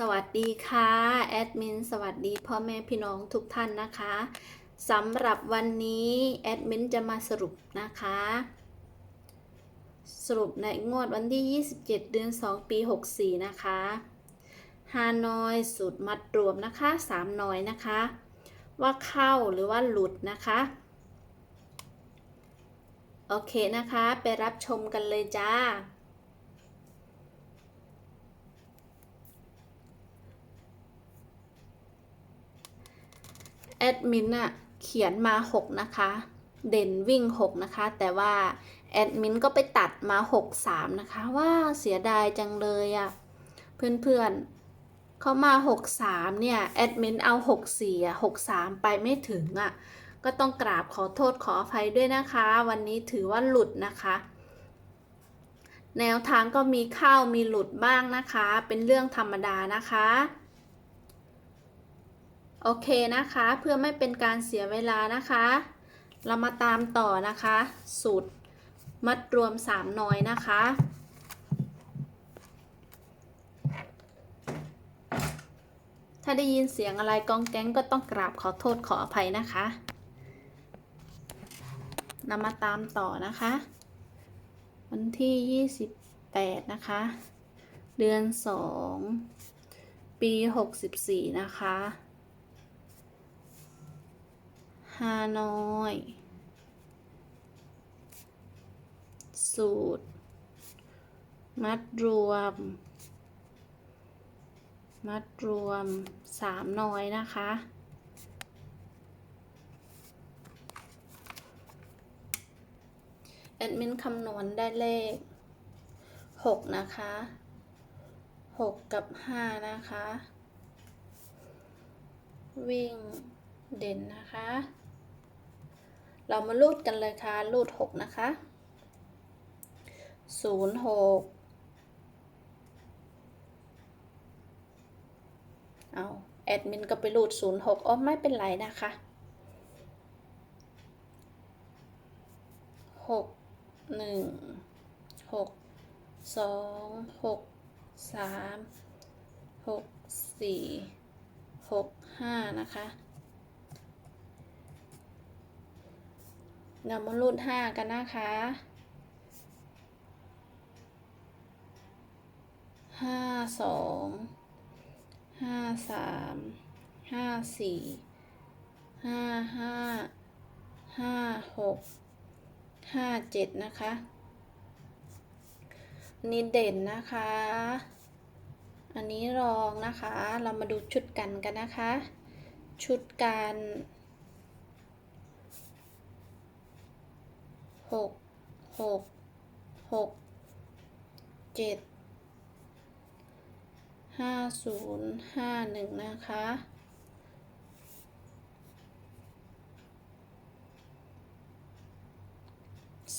สวัสดีค่ะแอดมินสวัสดีพ่อแม่พี่น้องทุกท่านนะคะสำหรับวันนี้แอดมินจะมาสรุปนะคะ สรุปในงวดวันที่ 27 เดือน 2 ปี 64 นะคะฮานอยสูตรมัดรวมนะคะ3หน่อยนะคะ ว่าเข้าหรือว่าหลุดนะคะ โอเคนะคะ ไปรับชมกันเลยจ้า ดมินอะเขียนมา 6 นะคะ เด่นวิ่ง 6 นะคะ แต่ว่าแอดมินก็ไปตัดมา 6 3 นะคะ ว่าเสียดายจังเลยอะเพื่อนๆเขามา 6 3 เนี่ย แอดมินเอา 6 4อะ6 3 ไปไม่ถึงอะก็ต้องกราบขอโทษขออภัยด้วยนะคะ วันนี้ถือว่าหลุดนะคะ แนวทางก็มีเข้ามีหลุดบ้างนะคะ เป็นเรื่องธรรมดานะคะ โอเคนะคะเพื่อไม่เป็นการเสียเวลานะคะ เรามาตามต่อนะคะ สูตรมัดรวม3น้อยนะคะ ถ้าได้ยินเสียงอะไรกองแก๊งก็ต้องกราบขอโทษขออภัยนะคะเรามาตามต่อนะคะ วันที่ 28 นะคะ เดือน 2 ปี 64 นะคะ ฮานอย สูตร มัดรวม มัดรวมสามน้อยนะคะ แอดมินคำนวณได้เลขหกนะคะหกกับห้านะคะ วิ่งเด่นนะคะ เรามาลูดกันเลยค่ะลูดหกนะคะศูนย์หกเอาแอดมินก็ไปลูดศูนย์หกอ๋อไม่เป็นไรนะคะหกหนึ่งหกสองหกสามหกสี่หกห้านะคะ เรามารูดห้ากันนะคะห้าสองห้าสามห้าสี่ห้าห้าห้าหกห้าเจ็ดนะคะนี่เด่นนะคะ อันนี้รองนะคะ เรามาดูชุดกันกันนะคะ ชุดกัน กหกหกเจ็ดห้าศูนย์ห้าหนึ่งนะคะ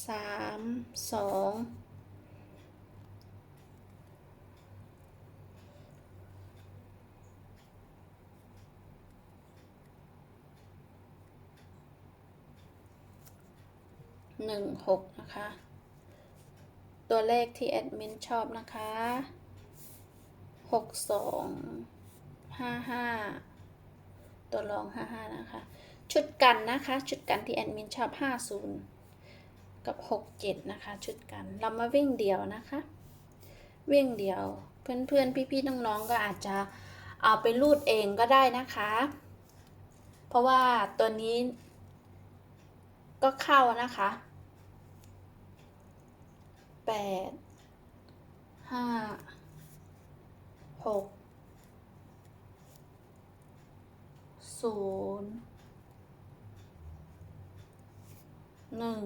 สามสอง หนึ่งหกนะคะ ตัวเลขที่แอดมินชอบนะคะหกสองห้าห้าตัวรองห้าห้านะคะ ชุดกันนะคะ ชุดกันที่แอดมินชอบห้าศูนย์กับหกเจ็ดนะคะ ชุดกัน เรามาวิ่งเดียวนะคะ วิ่งเดียว เพื่อนๆ พี่ๆ น้องๆ ก็อาจจะเอาไปรูดเองก็ได้นะคะ เพราะว่าตัวนี้ ก็เข้านะคะแปดห้าหกศูนย์หนึ่ง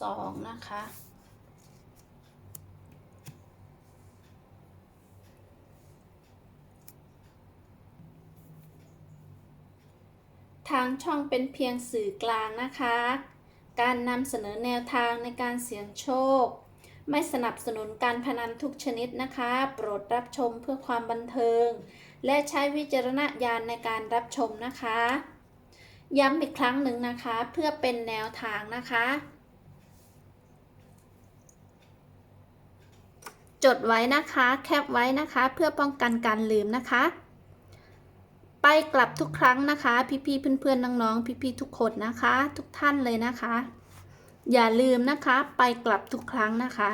สองนะคะ ทางช่องเป็นเพียงสื่อกลางนะคะ การนำเสนอแนวทางในการเสี่ยงโชค ไม่สนับสนุนการพนันทุกชนิดนะคะ โปรดรับชมเพื่อความบันเทิง และใช้วิจารณญาณในการรับชมนะคะ ย้ำอีกครั้งหนึ่งนะคะ เพื่อเป็นแนวทางนะคะ จดไว้นะคะ แคปไว้นะคะ เพื่อป้องกันการลืมนะคะ ไปกลับทุกครั้งนะคะ พี่ๆเพื่อนๆน้องๆพี่ๆทุกคนนะคะ ทุกท่านเลยนะคะ อย่าลืมนะคะ ไปกลับทุกครั้งนะคะ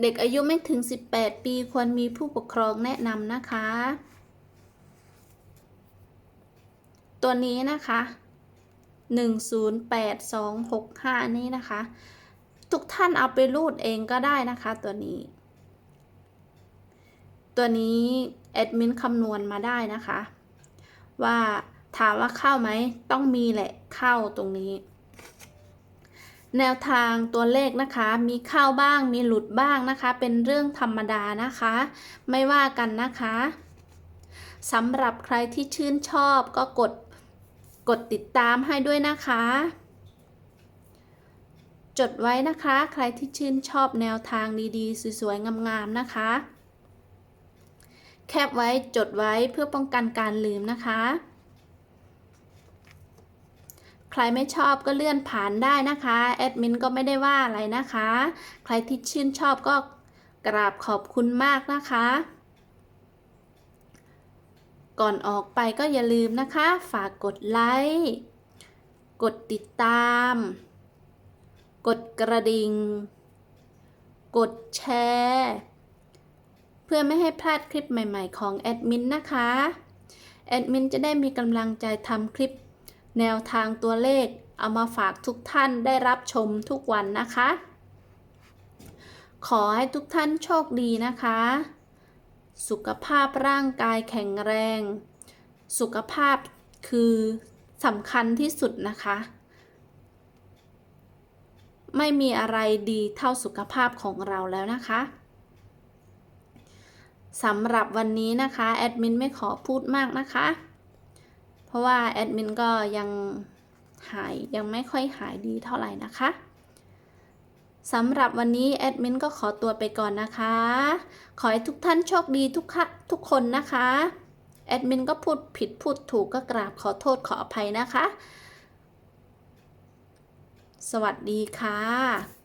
เด็กอายุไม่ถึง 18 ปีควรมีผู้ปกครองแนะนำนะคะ ตัวนี้นะคะ 108265 นี่นะคะ ทุกท่านเอาไปรูดเองก็ได้นะคะตัวนี้ ตัวนี้แอดมินคำนวณมาได้นะคะ ว่าถามว่าเข้าไหมต้องมีแหละเข้าตรงนี้ แนวทางตัวเลขนะคะ มีเข้าบ้างมีหลุดบ้างนะคะ เป็นเรื่องธรรมดานะคะ ไม่ว่ากันนะคะสำหรับใครที่ชื่นชอบก็กดกดติดตามให้ด้วยนะคะ จดไว้นะคะ ใครที่ชื่นชอบแนวทางดีๆ สวยๆ งามๆ นะคะ แคปไว้จดไว้เพื่อป้องกันการลืมนะคะ ใครไม่ชอบก็เลื่อนผ่านได้นะคะแอดมินก็ไม่ได้ว่าอะไรนะคะ ใครที่ชื่นชอบก็กราบขอบคุณมากนะคะ ก่อนออกไปก็อย่าลืมนะคะ ฝากกดไลค์กดติดตาม กดกระดิ่ง กดแชร์ เพื่อไม่ให้พลาดคลิปใหม่ๆของแอดมินนะคะ แอดมินจะได้มีกำลังใจทำคลิป แนวทางตัวเลข เอามาฝากทุกท่านได้รับชมทุกวันนะคะ ขอให้ทุกท่านโชคดีนะคะ สุขภาพร่างกายแข็งแรง สุขภาพคือสำคัญที่สุดนะคะ ไม่มีอะไรดีเท่าสุขภาพของเราแล้วนะคะ สำหรับวันนี้นะคะแอดมินไม่ขอพูดมากนะคะ เพราะว่าแอดมินก็ยังหายยังไม่ค่อยหายดีเท่าไหร่นะคะสำหรับวันนี้แอดมินก็ขอตัวไปก่อนนะคะ ขอให้ทุกท่านโชคดีทุกคทุกคนนะคะ แอดมินก็พูดผิดพูดถูกก็กราบขอโทษขออภัยนะคะ สวัสดีค่ะ